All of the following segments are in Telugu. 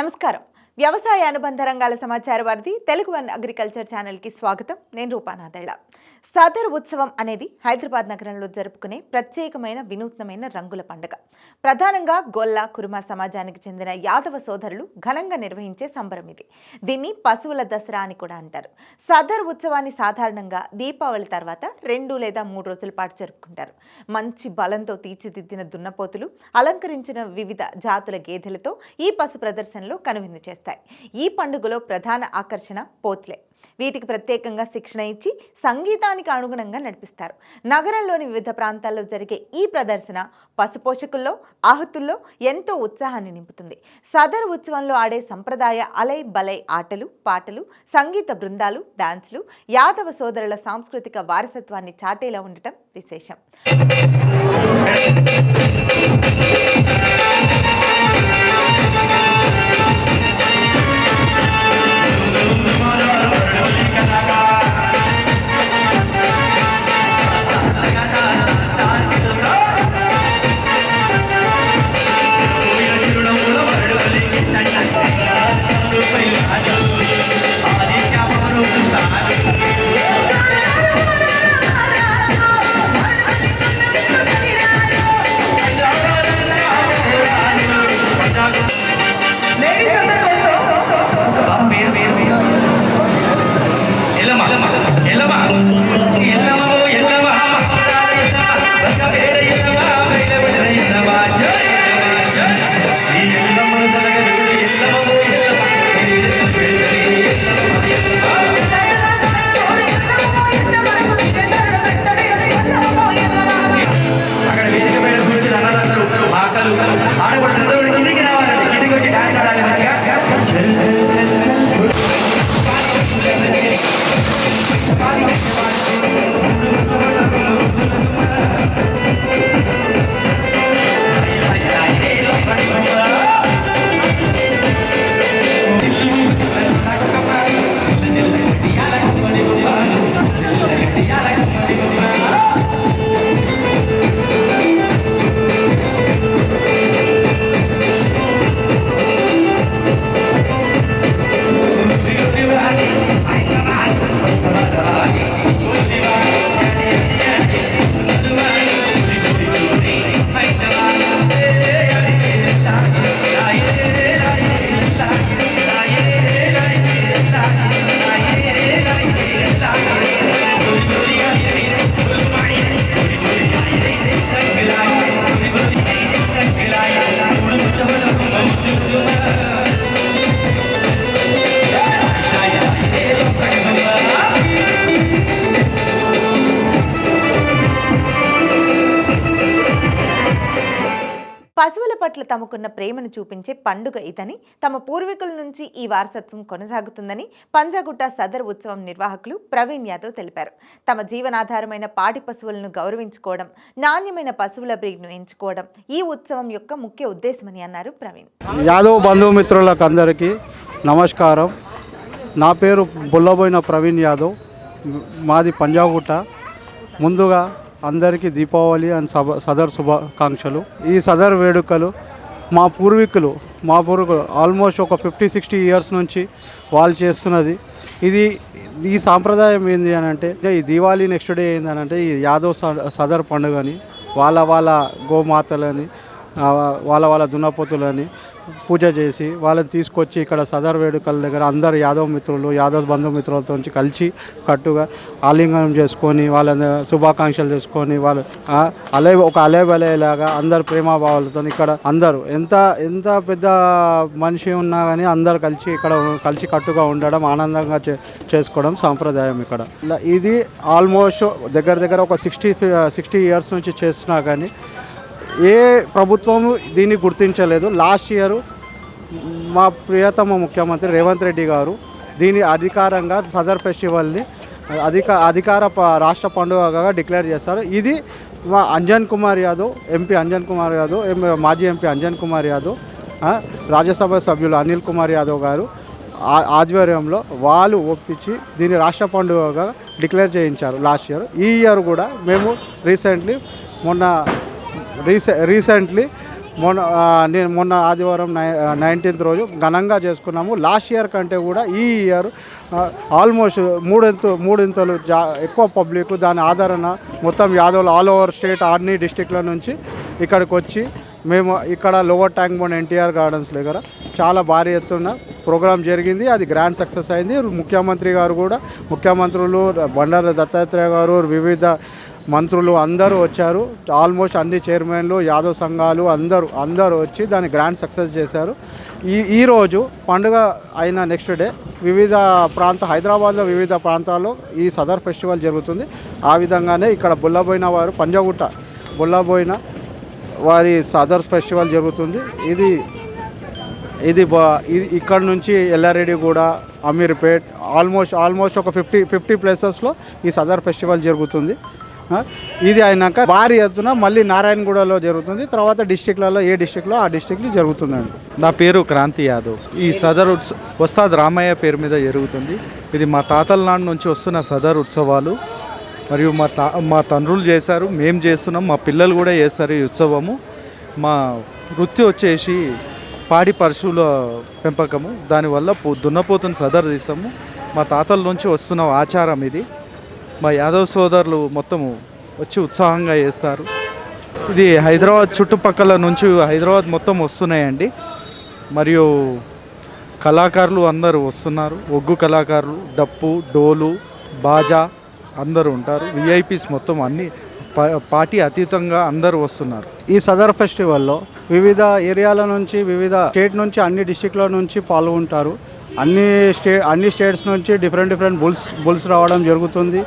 నమస్కారం. వ్యవసాయ అనుబంధ రంగాల సమాచార వారిది తెలుగు వన్ అగ్రికల్చర్ ఛానల్కి స్వాగతం. నేను రూపానాథళ్ళ సదర్ ఉత్సవం అనేది హైదరాబాద్ నగరంలో జరుపుకునే ప్రత్యేకమైన వినూత్నమైన రంగుల పండుగ. ప్రధానంగా గొల్ల కురుమ సమాజానికి చెందిన యాదవ సోదరులు ఘనంగా నిర్వహించే సంబరం ఇది. దీన్ని పశువుల దసరా అని కూడా అంటారు. సదర్ ఉత్సవాన్ని సాధారణంగా దీపావళి తర్వాత రెండు లేదా మూడు రోజుల పాటు జరుపుకుంటారు. మంచి బలంతో తీర్చిదిద్దిన దున్నపోతులు అలంకరించిన వివిధ జాతుల గేదెలతో ఈ పశు ప్రదర్శనలో కనువిందు చేస్తాయి. ఈ పండుగలో ప్రధాన ఆకర్షణ పోత్లే. వీటికి ప్రత్యేకంగా శిక్షణ ఇచ్చి సంగీతానికి అనుగుణంగా నడిపిస్తారు. నగరంలోని వివిధ ప్రాంతాల్లో జరిగే ఈ ప్రదర్శన పశుపోషకుల్లో ఆహుతుల్లో ఎంతో ఉత్సాహాన్ని నింపుతుంది. సదర్ ఉత్సవంలో ఆడే సంప్రదాయ అలై బలై ఆటలు పాటలు సంగీత బృందాలు డాన్సులు యాదవ సోదరుల సాంస్కృతిక వారసత్వాన్ని చాటేలా ఉండటం విశేషం. పశువుల పట్ల తమకున్న ప్రేమను చూపించే పండుగ ఇదని తమ పూర్వీకుల నుంచి ఈ వారసత్వం కొనసాగుతుందని పంజాగుట్ట సదర్ ఉత్సవం నిర్వాహకులు ప్రవీణ్ యాదవ్ తెలిపారు. తమ జీవనాధారమైన పాడి పశువులను గౌరవించుకోవడం నాణ్యమైన పశువుల బ్రీడ్ను ఎంచుకోవడం ఈ ఉత్సవం యొక్క ముఖ్య ఉద్దేశమని అన్నారు ప్రవీణ్. యాదవ్ బంధుమిత్రులకు అందరికీ నమస్కారం. నా పేరు బుల్లబోయిన ప్రవీణ్ యాదవ్. మాది పంజాగుట్ట. ముందుగా అందరికీ దీపావళి అండ్ సభ సదర్ శుభాకాంక్షలు. ఈ సదర్ వేడుకలు మా పూర్వీకులు మా పూర్వీకులు ఆల్మోస్ట్ ఒక ఫిఫ్టీ సిక్స్టీ ఇయర్స్ నుంచి వాళ్ళు చేస్తున్నది. ఇది ఈ సాంప్రదాయం ఏంది అని అంటే ఈ దీవాళీ నెక్స్ట్ డే ఏంటంటే ఈ యాదవ్ స- సదర్ పండుగని వాళ్ళ వాళ్ళ గోమాతలని వాళ్ళ వాళ్ళ దున్నపోతులని పూజ చేసి వాళ్ళని తీసుకొచ్చి ఇక్కడ సదర్ వేడుకల దగ్గర అందరు యాదవ్ మిత్రులు యాదవ్ బంధుమిత్రులతో నుంచి కలిసి కట్టుగా ఆలింగనం చేసుకొని వాళ్ళని శుభాకాంక్షలు చేసుకొని వాళ్ళు అలే ఒక అలేబలేలాగా లాగా అందరు ప్రేమాభావాలతో ఇక్కడ అందరూ ఎంత ఎంత పెద్ద మనిషి ఉన్నా కానీ అందరు కలిసి ఇక్కడ కలిసి కట్టుగా ఉండడం ఆనందంగా చే- చేసుకోవడం సాంప్రదాయం ఇక్కడ. ఇలా ఇది ఆల్మోస్ట్ దగ్గర దగ్గర ఒక సిక్స్టీ సిక్స్టీ ఇయర్స్ నుంచి చేస్తున్నా కానీ ఏ ప్రభుత్వం దీన్ని గుర్తించలేదు. లాస్ట్ ఇయర్ మా ప్రియతమ ముఖ్యమంత్రి రేవంత్ రెడ్డి గారు దీని అధికారంగా సదర్ ఫెస్టివల్ని అధిక అధికార ప- రాష్ట్ర పండుగగా డిక్లేర్ చేస్తారు. ఇది మా అంజన్ కుమార్ యాదవ్ ఎంపీ అంజన్ కుమార్ యాదవ్ ఎం- మాజీ ఎంపీ అంజన్ కుమార్ యాదవ్ రాజ్యసభ సభ్యులు అనిల్ కుమార్ యాదవ్ గారు ఆధ్వర్యంలో వాళ్ళు ఒప్పించి దీన్ని రాష్ట్ర పండుగగా డిక్లేర్ చేయించారు లాస్ట్ ఇయర్. ఈ ఇయర్ కూడా మేము రీసెంట్లీ మొన్న రీసె రీసెంట్లీ మొన్న నేను మొన్న ఆదివారం నై నైన్టీన్త్ రోజు ఘనంగా చేసుకున్నాము. లాస్ట్ ఇయర్ కంటే కూడా ఈ ఇయర్ ఆల్మోస్ట్ మూడింత మూడింతలు జా ఎక్కువ పబ్లిక్ దాని ఆదరణ మొత్తం యాదవులు ఆల్ ఓవర్ స్టేట్ అన్ని డిస్టిక్ల నుంచి ఇక్కడికి వచ్చి మేము ఇక్కడ lower tank bund NTR gardens దగ్గర చాలా భారీ ఎత్తున ప్రోగ్రామ్ జరిగింది. అది గ్రాండ్ సక్సెస్ అయింది. ముఖ్యమంత్రి గారు కూడా ముఖ్యమంత్రులు బండారు దత్తాత్రేయ గారు వివిధ మంత్రులు అందరూ వచ్చారు. ఆల్మోస్ట్ అన్ని చైర్మన్లు యాదవ్ సంఘాలు అందరూ అందరూ వచ్చి దాన్ని గ్రాండ్ సక్సెస్ చేశారు. ఈ ఈరోజు పండుగ అయిన నెక్స్ట్ డే వివిధ ప్రాంత హైదరాబాద్లో వివిధ ప్రాంతాల్లో ఈ సదర్ ఫెస్టివల్ జరుగుతుంది. ఆ విధంగానే ఇక్కడ బుల్లబోయిన వారు పంజాగుట్ట బుల్లబోయిన వారి సదర్ ఫెస్టివల్ జరుగుతుంది. ఇది ఇది బా- ఇది ఇక్కడ నుంచి ఎల్లారెడ్డిగూడ అమీర్పేట్ ఆల్మోస్ట్ ఆల్మోస్ట్ ఒక ఫిఫ్టీ ఫిఫ్టీ ప్లేసెస్లో ఈ సదర్ ఫెస్టివల్ జరుగుతుంది. ఇది అయినాక భారీ ఎత్తున మళ్ళీ నారాయణగూడలో జరుగుతుంది. తర్వాత డిస్టిక్లలో ఏ డిస్టిక్లో ఆ డిస్టిక్లో జరుగుతుందండి. నా పేరు క్రాంతి యాదవ్. ఈ సదర్ ఉత్స వస్తాద్ రామయ్య పేరు మీద జరుగుతుంది. ఇది మా తాతల నాడు నుంచి వస్తున్న సదర్ ఉత్సవాలు. మరియు మా తా మా తండ్రులు చేశారు మేము చేస్తున్నాం మా పిల్లలు కూడా చేస్తారు ఈ ఉత్సవము. మా వృత్తి వచ్చేసి పాడి పశువుల పెంపకము దానివల్ల పో దున్నపోతుని సదర్ మా తాతల నుంచి వస్తున్న ఆచారం ఇది. మా యాదవ్ సోదరులు మొత్తము వచ్చి ఉత్సాహంగా చేస్తారు. ఇది హైదరాబాద్ చుట్టుపక్కల నుంచి హైదరాబాద్ మొత్తం వస్తున్నాయండి. మరియు కళాకారులు అందరూ వస్తున్నారు. ఒగ్గు కళాకారులు డప్పు డోలు బాజా అందరూ ఉంటారు. విఐపీస్ మొత్తం అన్ని పార్టీ అతీతంగా అందరూ వస్తున్నారు. ఈ సదర్ ఫెస్టివల్లో వివిధ ఏరియాల నుంచి వివిధ స్టేట్ నుంచి అన్ని డిస్టిక్ల నుంచి పాల్గొంటారు. అన్ని స్టే అన్ని స్టేట్స్ నుంచి డిఫరెంట్ డిఫరెంట్ బుల్స్ బుల్స్ రావడం జరుగుతుంది.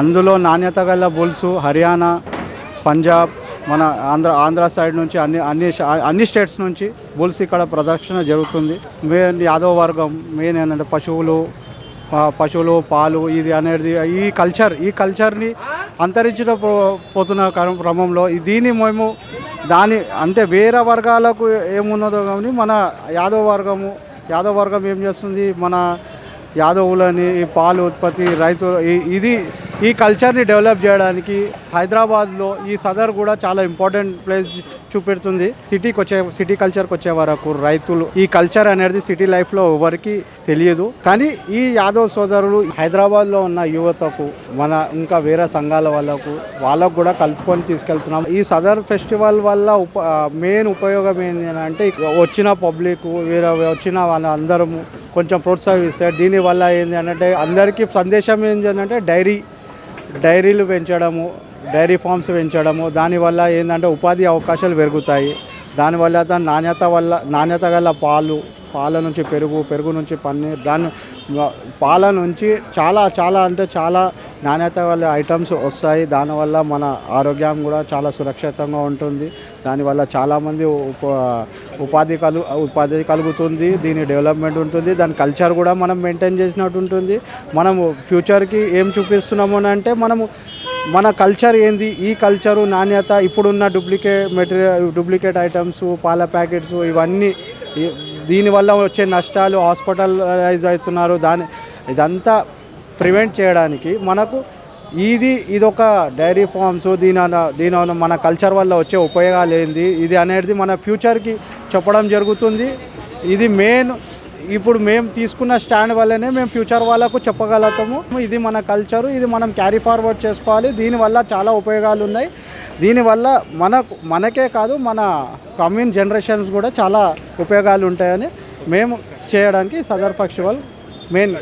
అందులో నాణ్యత గల బుల్స్ హర్యానా పంజాబ్ మన ఆంధ్ర ఆంధ్ర సైడ్ నుంచి అన్ని అన్ని అన్ని స్టేట్స్ నుంచి బుల్స్ ఇక్కడ ప్రదర్శన జరుగుతుంది. మెయిన్ యాదవ వర్గం మెయిన్ ఏంటంటే పశువులు పశువులు పాలు ఇది అనేది ఈ కల్చర్ ఈ కల్చర్ని అంతరించిన పో- పోతున్న క్రమ- క్రమంలో దీన్ని మేము దాని అంటే వేరే వర్గాలకు ఏమున్నదో కానీ మన యాదవ వర్గము యాదవ వర్గం ఏం చేస్తుంది? మన యాదవులని ఈ పాలు ఉత్పత్తి రైతు ఈ- ఇది ఈ కల్చర్ని డెవలప్ చేయడానికి హైదరాబాద్లో ఈ సదర్ కూడా చాలా ఇంపార్టెంట్ ప్లేస్ చూపెడుతుంది. సిటీకి వచ్చే సిటీ కల్చర్కి వచ్చే వరకు రైతులు ఈ కల్చర్ అనేది సిటీ లైఫ్లో ఎవరికి తెలియదు. కానీ ఈ యాదవ్ సోదరులు హైదరాబాద్లో ఉన్న యువతకు మన ఇంకా వేరే సంఘాల వాళ్ళకు వాళ్ళకు కూడా కలుపుకొని తీసుకెళ్తున్నాం. ఈ సదర్ ఫెస్టివల్ వల్ల ఉప మెయిన్ ఉపయోగం ఏంటి అని అంటే వచ్చిన పబ్లిక్ వేరే వచ్చిన వాళ్ళందరము కొంచెం ప్రోత్సహిస్తారు. దీనివల్ల ఏంటి అంటే అందరికీ సందేశం ఏంటి డైరీ డైరీలు పెంచడము డైరీ ఫార్మ్స్ పెంచడము దానివల్ల ఏంటంటే ఉపాధి అవకాశాలు పెరుగుతాయి. దానివల్ల దాని నాణ్యత వల్ల నాణ్యత గల పాలు పాల నుంచి పెరుగు పెరుగు నుంచి పన్నీర్ దాని పాల నుంచి చాలా చాలా అంటే చాలా నాణ్యత గల ఐటమ్స్ వస్తాయి. దానివల్ల మన ఆరోగ్యం కూడా చాలా సురక్షితంగా ఉంటుంది. దానివల్ల చాలామంది ఉప ఉపాధి కలు ఉపాధి కలుగుతుంది. దీని డెవలప్మెంట్ ఉంటుంది. దాని కల్చర్ కూడా మనం మెయింటైన్ చేసినట్టు ఉంటుంది. మనము ఫ్యూచర్కి ఏం చూపిస్తున్నాము అని అంటే మనము మన కల్చర్ ఏంది? ఈ కల్చరు నాణ్యత ఇప్పుడున్న డూప్లికేట్ మెటీరియల్ డూప్లికేట్ ఐటమ్స్ పాల ప్యాకెట్స్ ఇవన్నీ దీనివల్ల వచ్చే నష్టాలు హాస్పిటలైజ్ అవుతున్నారు. దాని ఇదంతా ప్రివెంట్ చేయడానికి మనకు ఇది ఇదొక డైరీ ఫార్మ్స్ దీని దీని మన కల్చర్ వల్ల వచ్చే ఉపయోగాలు ఏంది? ఇది అనేది మన ఫ్యూచర్కి చెప్పడం జరుగుతుంది. ఇది మెయిన్ ఇప్పుడు మేము తీసుకున్న స్టాండ్ వల్లనే మేము ఫ్యూచర్ వాళ్ళకు చెప్పగలుగుతాము. ఇది మన కల్చరు ఇది మనం క్యారీ ఫార్వర్డ్ చేసుకోవాలి. దీనివల్ల చాలా ఉపయోగాలు ఉన్నాయి. దీనివల్ల మనకు మనకే కాదు మన కమ్యూన్ జనరేషన్స్ కూడా చాలా ఉపయోగాలు ఉంటాయని మేము చేయడానికి సదర్ ఫెస్టివల్ మెయిన్